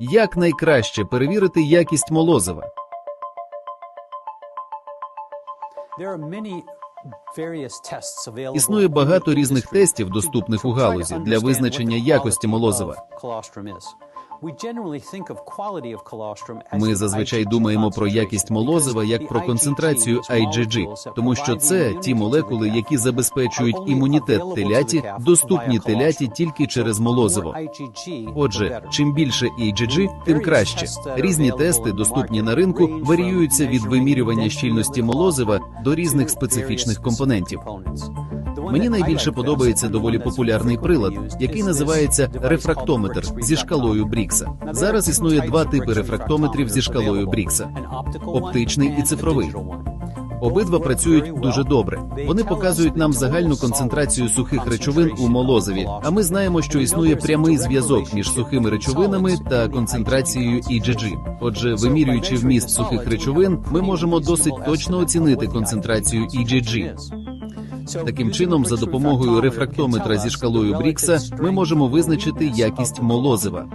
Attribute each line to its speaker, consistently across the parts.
Speaker 1: Як найкраще перевірити якість молозива?
Speaker 2: Існує багато різних тестів, доступних у галузі для визначення якості молозива.
Speaker 1: Ми зазвичай думаємо про якість молозива як про концентрацію IgG, тому що це ті молекули, які забезпечують імунітет теляті, доступні теляті тільки через молозиво. Отже, чим більше IgG, тим краще. Різні тести, доступні на ринку, варіюються від вимірювання щільності молозива до різних специфічних компонентів. Мені найбільше подобається доволі популярний прилад, який називається рефрактометр зі шкалою Брікса. Зараз існує два типи рефрактометрів зі шкалою Брікса: оптичний і цифровий. Обидва працюють дуже добре. Вони показують нам загальну концентрацію сухих речовин у молозиві. А ми знаємо, що існує прямий зв'язок між сухими речовинами та концентрацією IgG. Отже, вимірюючи вміст сухих речовин, ми можемо досить точно оцінити концентрацію IgG. Таким чином, за допомогою рефрактометра зі шкалою Брікса, ми можемо визначити якість молозива.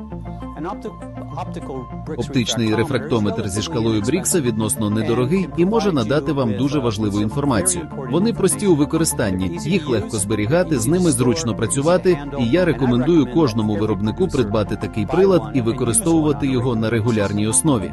Speaker 1: Оптичний рефрактометр зі шкалою Брікса відносно недорогий і може надати вам дуже важливу інформацію. Вони прості у використанні, їх легко зберігати, з ними зручно працювати, і я рекомендую кожному виробнику придбати такий прилад і використовувати його на регулярній основі.